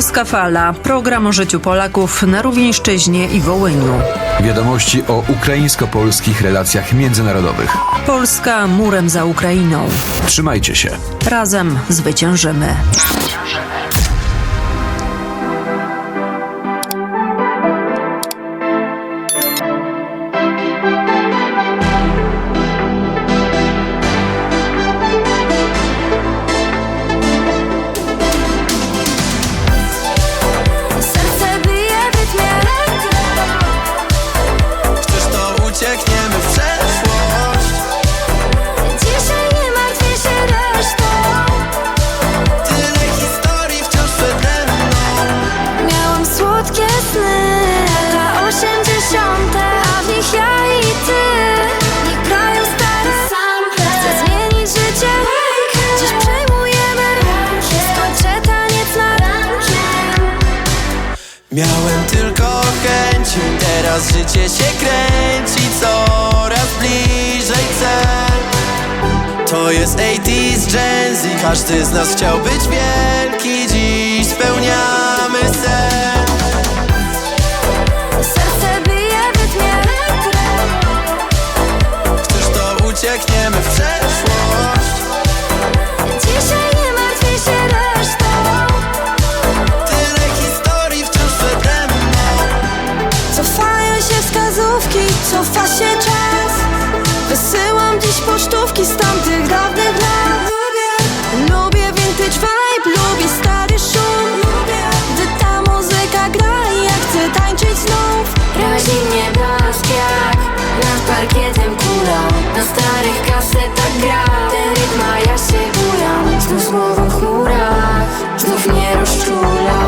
Polska Fala. Program o życiu Polaków na Rówieńszczyźnie i Wołyniu. Wiadomości o ukraińsko-polskich relacjach międzynarodowych. Polska murem za Ukrainą. Trzymajcie się. Razem zwyciężymy. Serce Miałem tylko chęci Teraz życie się kręci Coraz bliżej cel To jest 80s Gen Z Każdy z nas chciał być wielki Dziś spełniamy sen starych kasetach gra. Ten rytm, a ja się bujam Znów słowo w chmurach Znów mnie rozczula.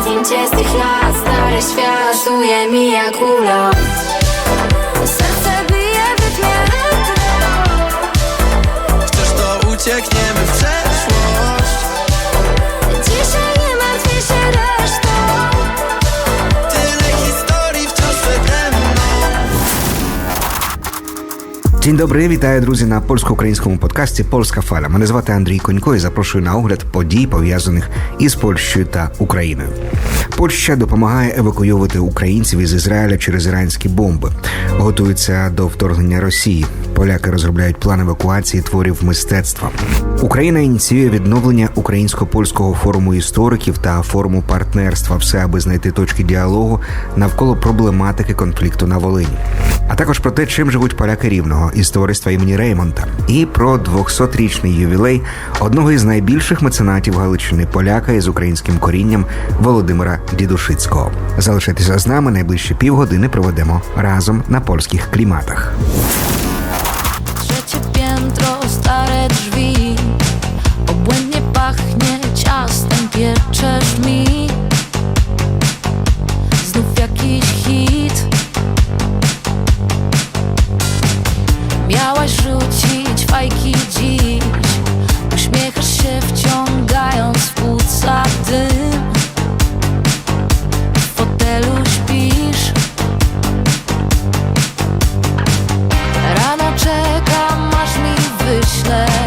Zdjęcie z tych lat Stary świat Czuje mi jak kula Dzień dobry, вітаю друзі на польсько-українському подкасті Польська фаля. Мене звати Андрій Конько і запрошую на огляд подій пов'язаних із Польщею та Україною. Польща допомагає евакуювати українців із Ізраїля через іранські бомби. Готується до вторгнення Росії. Поляки розробляють план евакуації творів мистецтва. Україна ініціює відновлення українсько-польського форуму істориків та форуму партнерства. Все аби знайти точки діалогу навколо проблематики конфлікту на Волині. А також про те, чим живуть поляки рівного із товариства імені Реймонта, і про 200-річний ювілей одного із найбільших меценатів Галичини поляка із українським корінням Володимира Дідушицького. Залишайтеся з нами найближчі півгодини проведемо разом на польських кліматах. Pieczesz mi Znów jakiś hit Miałaś rzucić fajki dziś? Uśmiechasz się wciągając w płuca dym. W fotelu śpisz. Rano czekam, aż mi wyślesz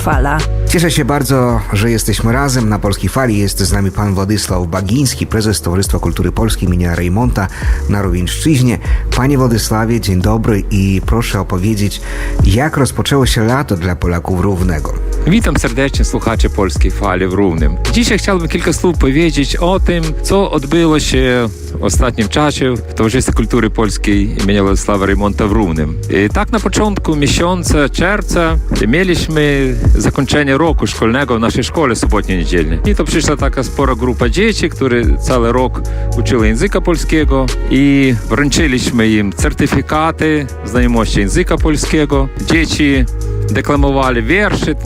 falar. Cieszę się bardzo, że jesteśmy razem na Polskiej Fali. Jest z nami pan Władysław Bagiński, prezes Towarzystwa Kultury Polskiej imienia Rejmonta na Rówieńszczyźnie. Panie Władysławie, dzień dobry i proszę opowiedzieć, jak rozpoczęło się lato dla Polaków Równego. Witam serdecznie słuchaczy Polskiej Fali w Równym. Dzisiaj chciałbym kilka słów powiedzieć o tym, co odbyło się w ostatnim czasie w Towarzystwie Kultury Polskiej imienia Władysława Rejmonta w Równym. I tak na początku miesiąca czerwca mieliśmy zakończenie roku szkolnego w naszej szkole sobotnio-niedzielnej. I to przyszła taka spora grupa dzieci, które cały rok uczyły języka polskiego i wręczyliśmy im certyfikaty znajomości języka polskiego. Dzieci deklamowali wierszy,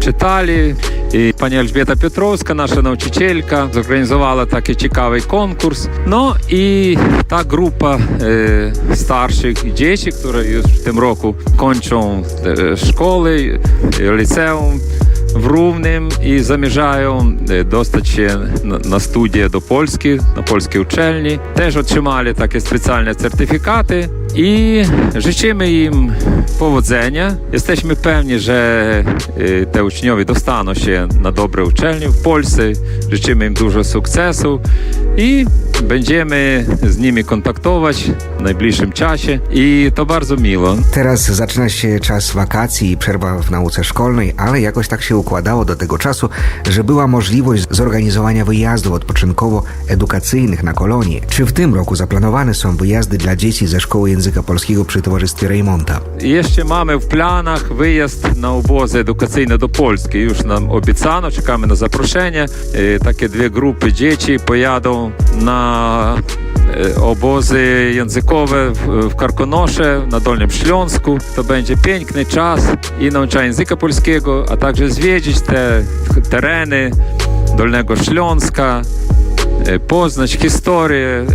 czytali. I pani Elżbieta Piotrowska, nasza nauczycielka, zorganizowała taki ciekawy konkurs. No i ta grupa e, starszych dzieci, które już w tym roku kończą e, szkoły, e, liceum, e, dostać się na, na studia do Polski, na polskiej uczelni. Też otrzymali takie specjalne certyfikaty i życzymy im powodzenia. Jesteśmy pewni, że e, te uczniowie dostaną się na dobre uczelnie w Polsce. Życzymy im dużo sukcesu i będziemy z nimi kontaktować w najbliższym czasie i to bardzo miło. Teraz zaczyna się czas wakacji i przerwa w nauce szkolnej, ale jakoś tak się układało do tego czasu, że była możliwość zorganizowania wyjazdów odpoczynkowo-edukacyjnych na kolonie. Czy w tym roku zaplanowane są wyjazdy dla dzieci ze Szkoły Języka Polskiego przy Towarzystwie Rejmonta? Jeszcze mamy w planach wyjazd na obozy edukacyjne do Polski. Już nam obiecano, czekamy na zaproszenie. E, Takie dwie grupy dzieci pojadą na e, obozy językowe w- Karkonosze na Dolnym Śląsku. To będzie piękny czas i języka polskiego, a także zwiedzić te tereny Dolnego Śląska, e, poznać historię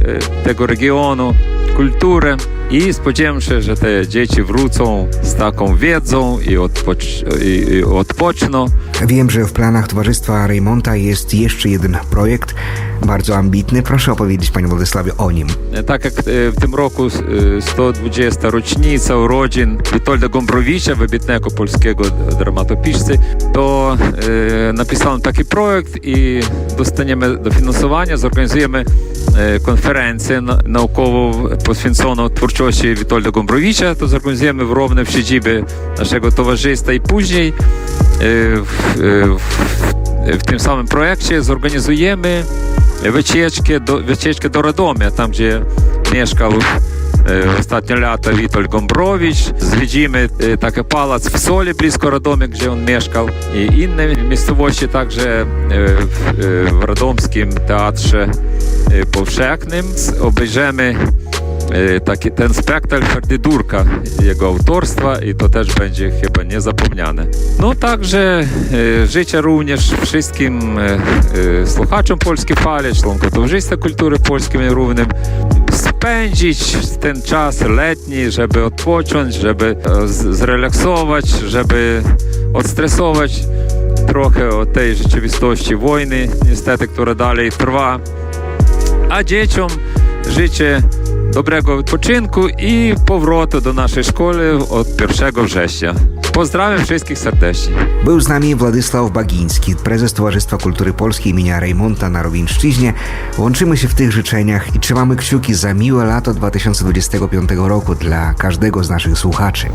tego regionu, kulturę i spodziewam się, że te dzieci wrócą z taką wiedzą i, odpocz- i, i odpoczną. Wiem, że w planach Towarzystwa Rejmonta jest jeszcze jeden projekt, bardzo ambitny. Proszę opowiedzieć, panie Władysławie, o nim. E, Tak jak e, w tym roku e, 120 rocznica urodzin Witolda Gombrowicza, wybitnego polskiego dramatopiszcy, to e, napisałem taki projekt i dostaniemy dofinansowania, zorganizujemy e, konferencję na- naukową poświęconą twórczości Witolda Gombrowicza. To zorganizujemy w Równe w siedzibie naszego towarzystwa i później e, w, e, tam gdzie mieszkał e, ostatnie lata Witold Gombrowicz. Zwiedzimy e, taki palac w Soli blisko Radomia, gdzie on mieszkał i inne miejscowości także e, w, e, w Radomskim Teatrze e, Powszechnym. Obejrzymy e, taki, ten spektakl Ferdydurka, jego autorstwa i to też będzie chyba niezapomniane. No także e, życzę również wszystkim e, e, słuchaczom Polskiej Fali, członkom Towarzystwa Kultury Polskiej Równym spędzić ten czas letni, żeby odpocząć, żeby e, zrelaksować, żeby odstresować trochę od tej rzeczywistości wojny, niestety, która dalej trwa. A dzieciom życzę dobrego odpoczynku i powrotu do naszej szkoły od 1 września. Pozdrawiam wszystkich serdecznie. Był z nami Władysław Bagiński, prezes Towarzystwa Kultury Polskiej imienia Rejmonta na Rowieńszczyźnie. Łączymy się w tych życzeniach i trzymamy kciuki za miłe lato 2025 roku dla każdego z naszych słuchaczy.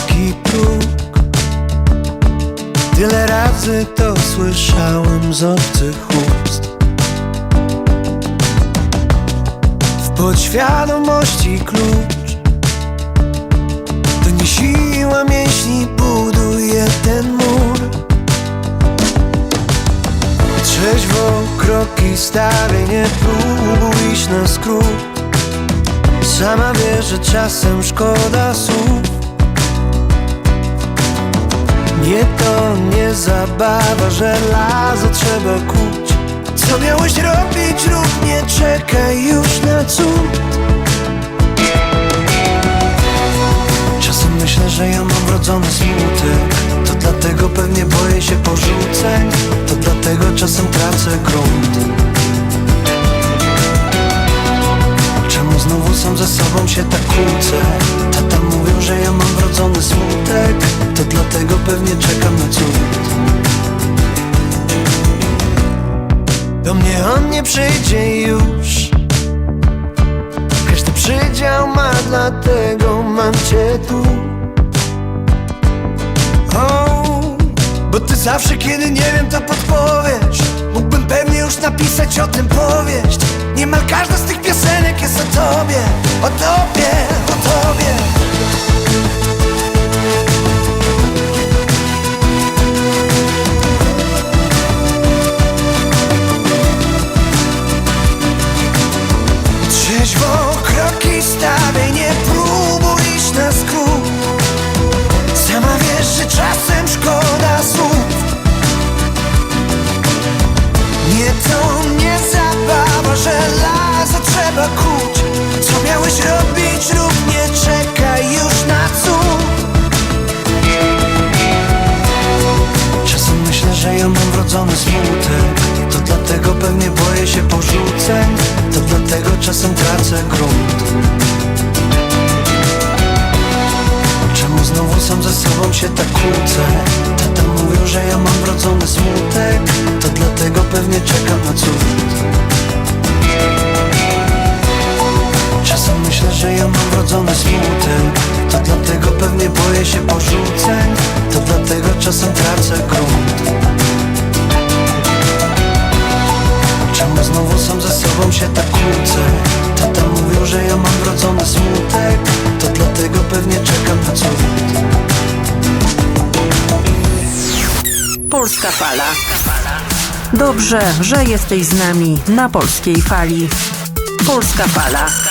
Wysoki próg. Tyle razy to słyszałem z obcych ust. W podświadomości klucz. To nie siła mięśni buduje ten mur. Trzeźwo kroki stawię, nie próbuj iść na skrót. Sama wie, że czasem szkoda słów Nie to nie zabawa, że lazo trzeba kuć. Co miałeś robić, rób, nie czekaj już na cud. Czasem myślę, że ja mam wrodzony smutek. To dlatego pewnie boję się porzuceń. To dlatego czasem tracę grunt. Czemu znowu sam ze sobą się tak kłócę? Tata mówią, że ja mam wrodzony smutek. To dlatego pewnie czekam na cud. Do mnie on nie przyjdzie już. Każdy przydział ma, dlatego mam cię tu. O, Bo ty zawsze, kiedy nie wiem, to podpowiesz Mógłbym pewnie już napisać o tym powieść. Niemal każda z tych piosenek jest o tobie O tobie, o tobie wrodzony smutek To dlatego pewnie boję się porzuceń To dlatego czasem tracę grunt Czemu znowu sam ze sobą się tak kłócę? Tata mówił, że ja mam wrodzony smutek To dlatego pewnie czekam na cud Polska Fala. Dobrze, że jesteś z nami na polskiej fali. Polska Fala.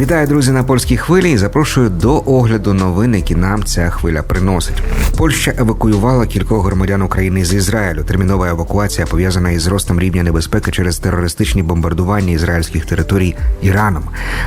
Вітаю, друзі, на польській хвилі і запрошую до огляду новин, які нам ця хвиля приносить. Польща евакуювала кількох громадян України з Ізраїлю. Термінова евакуація пов'язана із зростом рівня небезпеки через терористичні бомбардування ізраїльських територій Іраном.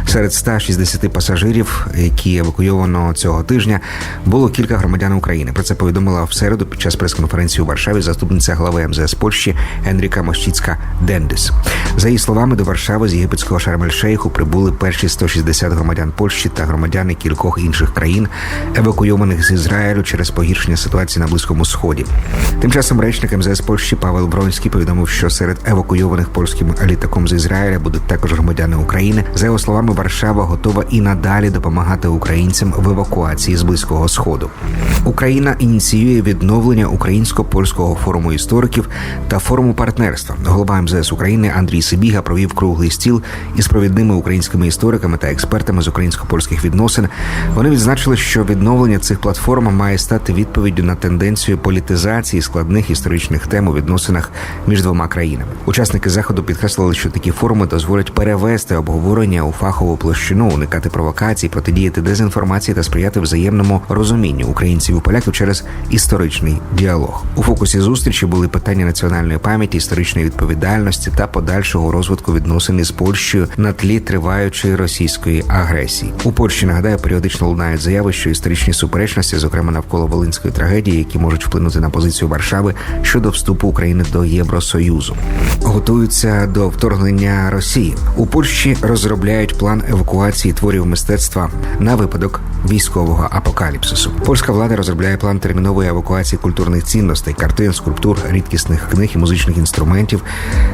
Серед 160 пасажирів, які евакуйовано цього тижня, було кілька громадян України. Про це повідомила в середу під час прес-конференції у Варшаві заступниця глави МЗС Польщі Енріка Мощіцька Дендис. За її словами, до Варшави з єгипетського Шарм-ель-Шейху прибули перші 160 громадян Польщі та громадяни кількох інших країн, евакуйованих з Ізраїлю через погіршення погіршення ситуації на близькому сході. Тим часом речник МЗС Польщі Павел Бронський повідомив, що серед евакуйованих польським літаком з Ізраїля будуть також громадяни України. За його словами, Варшава готова і надалі допомагати українцям в евакуації з близького сходу. Україна ініціює відновлення українсько-польського форуму істориків та форуму партнерства. Голова МЗС України Андрій Сибіга провів круглий стіл із провідними українськими істориками та експертами з українсько-польських відносин. Вони відзначили, що відновлення цих платформ має стати відповіддю на тенденцію політизації складних історичних тем у відносинах між двома країнами. Учасники заходу підкреслили, що такі форуми дозволять перевести обговорення у фахову площину, уникати провокацій, протидіяти дезінформації та сприяти взаємному розумінню українців і поляків через історичний діалог. У фокусі зустрічі були питання національної пам'яті, історичної відповідальності та подальшого розвитку відносин із Польщею на тлі триваючої російської агресії. У Польщі нагадаю, періодично лунають заяви, що історичні суперечності, зокрема навколо волинської трагедії, які можуть вплинути на позицію Варшави щодо вступу України до Євросоюзу, готуються до вторгнення Росії. У Польщі розробляють план евакуації творів мистецтва на випадок військового апокаліпсису. Польська влада розробляє план термінової евакуації культурних цінностей, картин, скульптур, рідкісних книг і музичних інструментів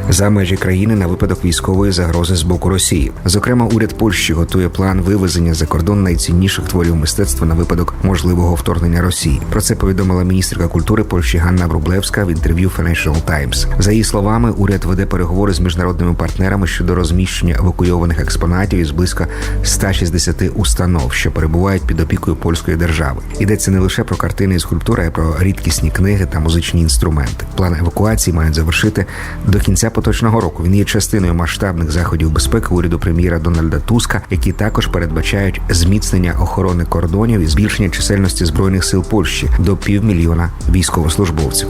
за межі країни на випадок військової загрози з боку Росії. Зокрема, уряд Польщі готує план вивезення за кордон найцінніших творів мистецтва на випадок можливого вторгнення Росії. Про це повідомила міністерка культури Польщі Ганна Врублевська в інтерв'ю Financial Times. За її словами, уряд веде переговори з міжнародними партнерами щодо розміщення евакуйованих експонатів із близько 160 установ, що перебувають під опікою польської держави. Йдеться не лише про картини і скульптури, а й про рідкісні книги та музичні інструменти. План евакуації мають завершити до кінця поточного року. Він є частиною масштабних заходів безпеки уряду прем'єра Дональда Туска, які також передбачають зміцнення охорони кордонів і збільшення чисельності збройних сил Польщі до півмільйона військовослужбовців.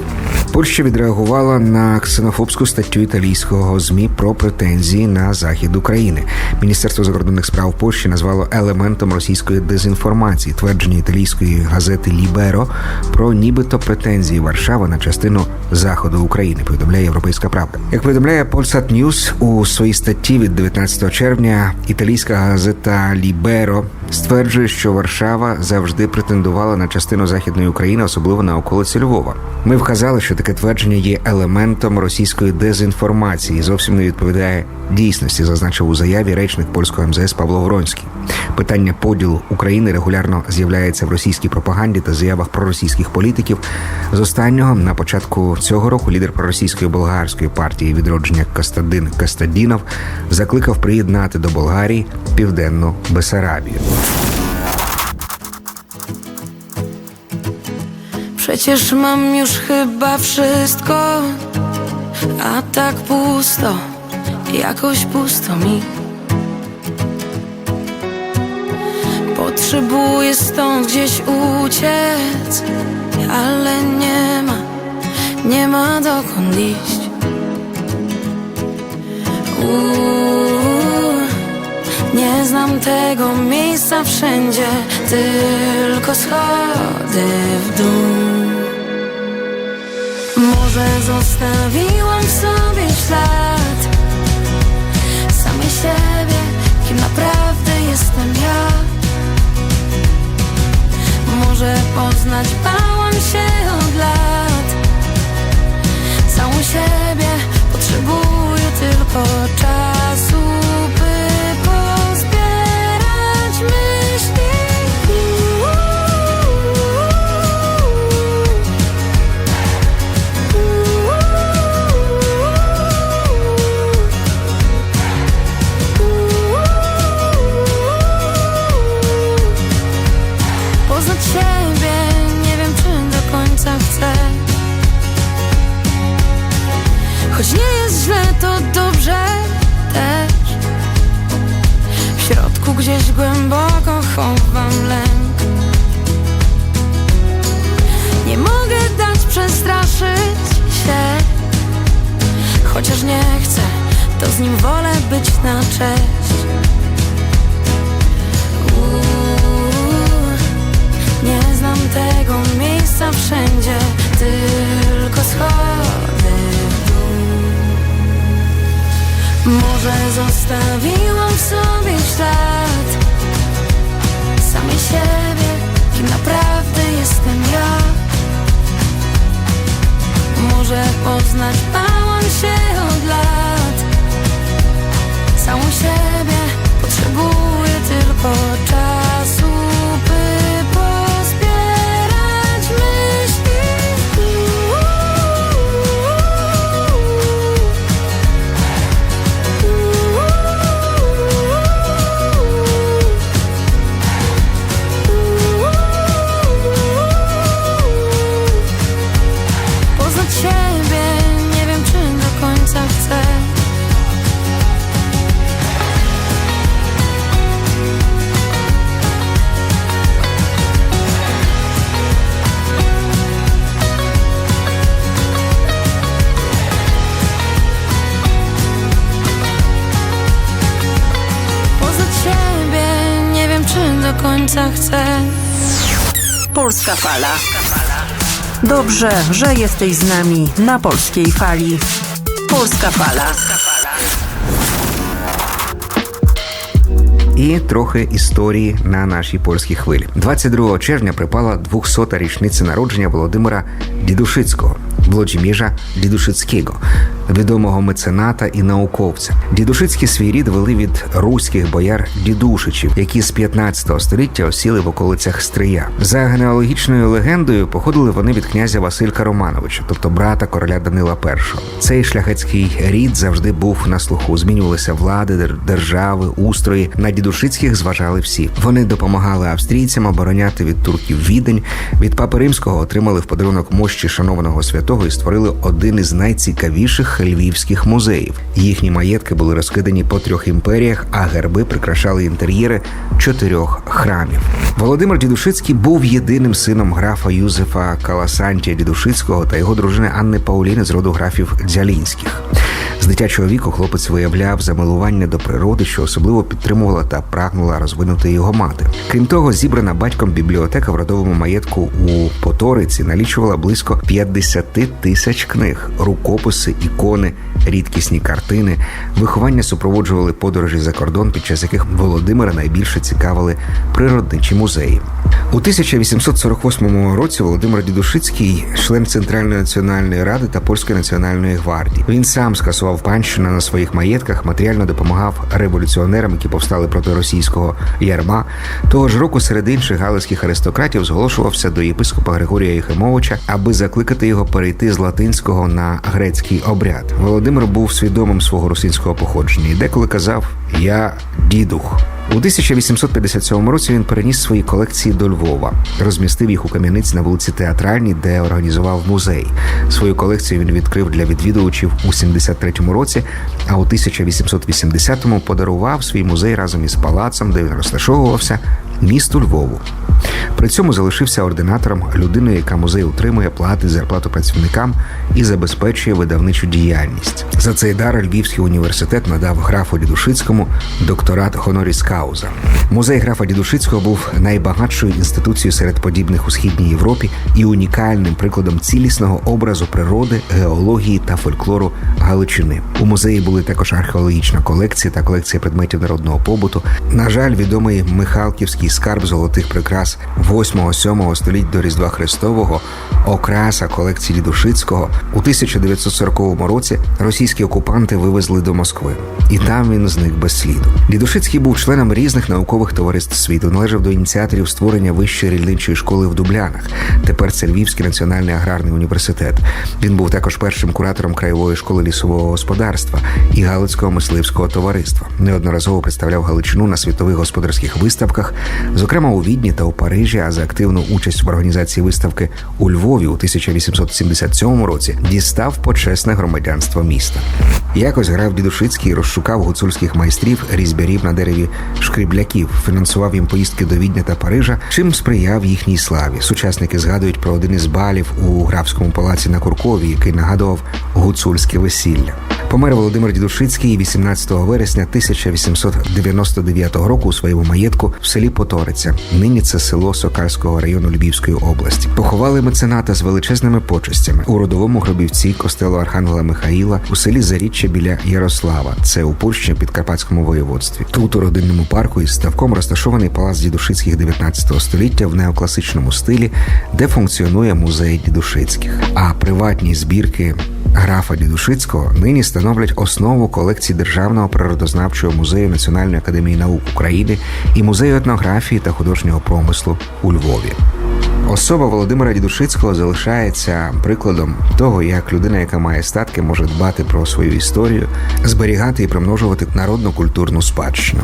Польща відреагувала на ксенофобську статтю італійського змі про претензії на захід України. Міністерство закордонних справ Польщі назвало елементом російської дезінформації твердження італійської газети Ліберо про нібито претензії Варшави на частину заходу України. Повідомляє Європейська Правда. Як повідомляє Polsat News у своїй статті від 19 червня, італійська газета Ліберо стверджує, що Варшава завжди претендувала на частину західної України, особливо на околиці Львова. Ми вказали, що таке твердження є елементом російської дезінформації і зовсім не відповідає дійсності, зазначив у заяві речник польського МЗС Павло Вронський. Питання поділу України регулярно з'являється в російській пропаганді та заявах проросійських політиків. З останнього на початку цього року лідер проросійської болгарської партії відродження Костадин Костадінов закликав приєднати до Болгарії південну Бесарабію. Przecież mam już chyba wszystko, a tak pusto, jakoś pusto mi. Potrzebuję stąd gdzieś uciec, ale nie ma, nie ma dokąd iść. Uuu, nie znam tego miejsca wszędzie, tylko schody w dół. Może zostawiłam w sobie ślad samej siebie, kim naprawdę jestem ja. Może poznać bałam się od lat. Całą siebie potrzebuję tylko czasu, Nie znam tego miejsca wszędzie Tylko schody. W dół Może zostawiłam w sobie ślad. Samej siebie, kim naprawdę jestem ja. Może poznać Bałam Całą siebie. Potrzebuję tylko czasu Polska Fala. Dobrze, że jesteś z nami na polskiej fali. Polska Fala. І трохи історії на нашій польській хвилі. 22 червня припала 200-та річниця народження Володимира Дідушицького, Владиміра Дідушицького, відомого мецената і науковця. Дідушицькі свій рід вели від руських бояр дідушичів, які з 15 століття осіли в околицях Стрия. За генеалогічною легендою походили вони від князя Василька Романовича, тобто брата короля Данила І. Цей шляхетський рід завжди був на слуху. Змінювалися влади, дер- держави, устрої. На дідушицьких зважали всі. Вони допомагали австрійцям обороняти від турків відень. Від папи римського отримали в подарунок мощі шанованого святого і створили один із найцікавіших львівських музеїв. Їхні маєтки були розкидані по трьох імперіях, а герби прикрашали інтер'єри чотирьох храмів. Володимир Дідушицький був єдиним сином графа Юзефа Каласантія Дідушицького та його дружини Анни Пауліни з роду графів Дзялінських. З дитячого віку хлопець виявляв замилування до природи, що особливо підтримувала та прагнула розвинути його мати. Крім того, зібрана батьком бібліотека в родовому маєтку у Поториці налічувала близько 50 тисяч книг, рукописи, ікони, рідкісні картини. Виховання супроводжували подорожі за кордон, під час яких Володимира найбільше цікавили природничі музеї. У 1848 році Володимир Дідушицький, член Центральної національної ради та Польської національної гвардії. Він сам скасував панщину на своїх маєтках, матеріально допомагав революціонерам, які повстали проти російського ярма. Того ж року серед інших галицьких аристократів зголошувався до єпископа Григорія Єхимовича, аби закликати його перейти з латинського на грецький обряд. Володимир був свідомим свого русинського походження і деколи казав: Я дідух. У 1857 році він переніс свої колекції до Львова, розмістив їх у кам'яниці на вулиці Театральній, де організував музей. Свою колекцію він відкрив для відвідувачів у 73-му році, а у 1880-му подарував свій музей разом із палацом, де він розташовувався, місту Львову. При цьому залишився ординатором людиною, яка музей утримує, платить зарплату працівникам і забезпечує видавничу діяльність. За цей дар Львівський університет надав графу Дідушицькому докторат Хоноріс Кауза. Музей графа Дідушицького був найбагатшою інституцією серед подібних у східній Європі і унікальним прикладом цілісного образу природи, геології та фольклору Галичини. У музеї були також археологічна колекція та колекція предметів народного побуту. На жаль, відомий Михалківський скарб золотих прикрас 8-7 століть до Різдва Христового, окраса колекції Дідушицького у 1940 році російські окупанти вивезли до Москви, і там він зник без сліду. Дідушицький був членом різних наукових товариств світу, належав до ініціаторів створення вищої рільничої школи в Дублянах. Тепер це Львівський національний аграрний університет. Він був також першим куратором краєвої школи лісового господарства і Галицького мисливського товариства. Неодноразово представляв Галичину на світових господарських виставках, зокрема у Відні та у Парижі. А за активну участь в організації виставки у Львові у 1877 році дістав почесне громадянство міста. Якось грав Дідушицький, розшукав гуцульських майстрів, різьбярів на дереві шкрібляків, фінансував їм поїздки до Відня та Парижа, чим сприяв їхній славі. Сучасники згадують про один із балів у графському палаці на Куркові, який нагадував гуцульське весілля. Помер Володимир Дідушицький 18 вересня 1899 року у своєму маєтку в селі Поториця. Нині це село Сокальського району Львівської області. Поховали мецената з величезними почестями у родовому гробівці костелу Архангела Михаїла у селі Заріччя біля Ярослава. Це у Польщі Підкарпатському воєводстві. Тут у родинному парку із ставком розташований палац Дідушицьких 19 століття в неокласичному стилі, де функціонує музей Дідушицьких. А приватні збірки графа Дідушицького нині становлять основу колекції Державного природознавчого музею Національної академії наук України і музею етнографії та художнього промислу у Львові. Особа Володимира Дідушицького залишається прикладом того, як людина, яка має статки, може дбати про свою історію, зберігати і примножувати народну культурну спадщину.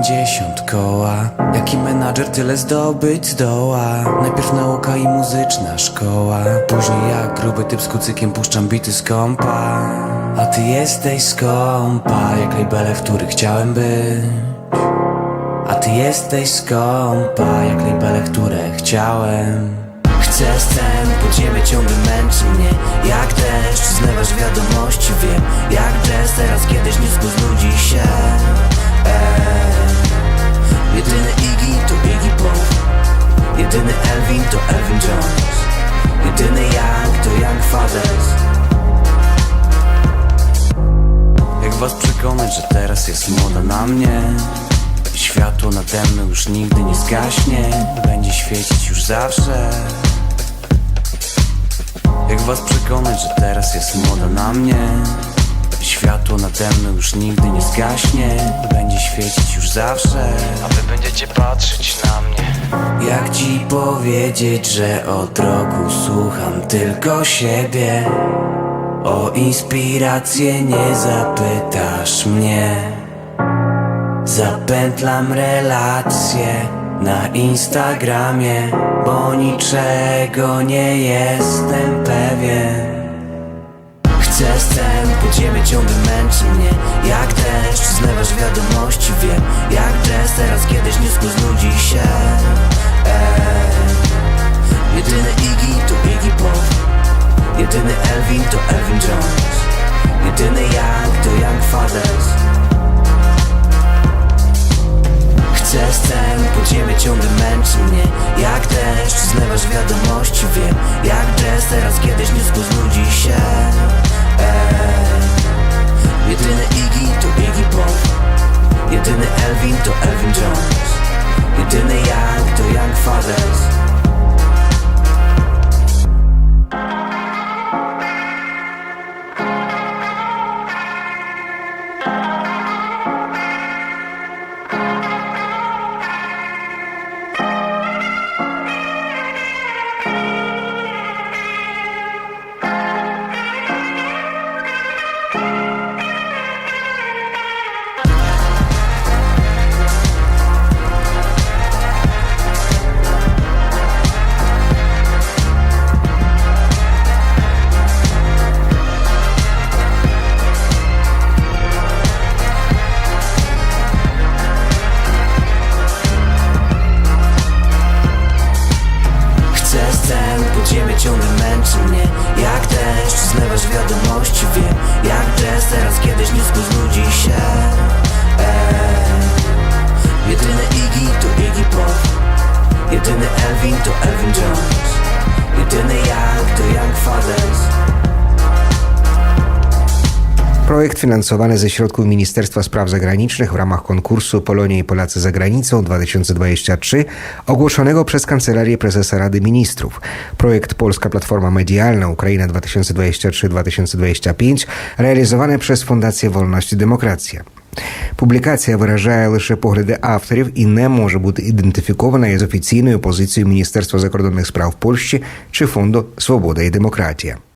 50 koła. Jaki menadżer tyle zdobyć zdoła? Najpierw nauka i muzyczna szkoła. Później jak gruby typ z kucykiem puszczam bity z A ty jesteś skąpa Jak labele, w których chciałem być. A ty jesteś skąpa Jak labele, które chciałem. Chcę scen, podziemie ciągle męczy mnie. Jak deszcz, zlewasz wiadomości, wiem. Jak jazz, teraz kiedyś nisko znudzi się Eee. Jedyny Iggy to Iggy Pop. Jedyny Elvin to Elvin Jones. Jedyny Young to Young Fathers. Jak was przekonać, że teraz jest moda na mnie? Światło nade mną już nigdy nie zgaśnie. Będzie świecić już zawsze. Jak was przekonać, że teraz jest moda na mnie Światło nade mną już nigdy nie zgaśnie Będzie świecić już zawsze. A wy będziecie patrzeć na mnie. Jak ci powiedzieć, że od roku słucham tylko siebie? O inspirację nie zapytasz mnie. Zapętlam relacje na Instagramie Bo niczego nie jestem pewien Chcę scen, podziemie ciągle męczy mnie. Jak deszcz, zlewasz wiadomości, wiem. Jak jazz, teraz kiedyś nisko znudzi się. Eee. Jedyny Iggy to Iggy Pop Jedyny Elvin to Elvin Jones. Jedyny Young to Young Fathers. Chcę scen, podziemie ciągle męczy mnie. Jak deszcz, zlewasz wiadomości, wiem. Jak jazz, teraz kiedyś nisko znudzi się Jedyny Iggy to Iggy Pop. Jedyny Elvin to Elvin Jones. Jedyny Young to Young Fathers Projekt finansowany ze środków Ministerstwa Spraw Zagranicznych w ramach konkursu Polonia i Polacy za granicą 2023 ogłoszonego przez Kancelarię Prezesa Rady Ministrów. Projekt Polska Platforma Medialna Ukraina 2023-2025 realizowany przez Fundację Wolność i Demokracja. Публікація виражає лише погляди авторів і не може бути ідентифікована із офіційною позицією Міністерства закордонних справ Польщі чи фонду Свобода і демократія.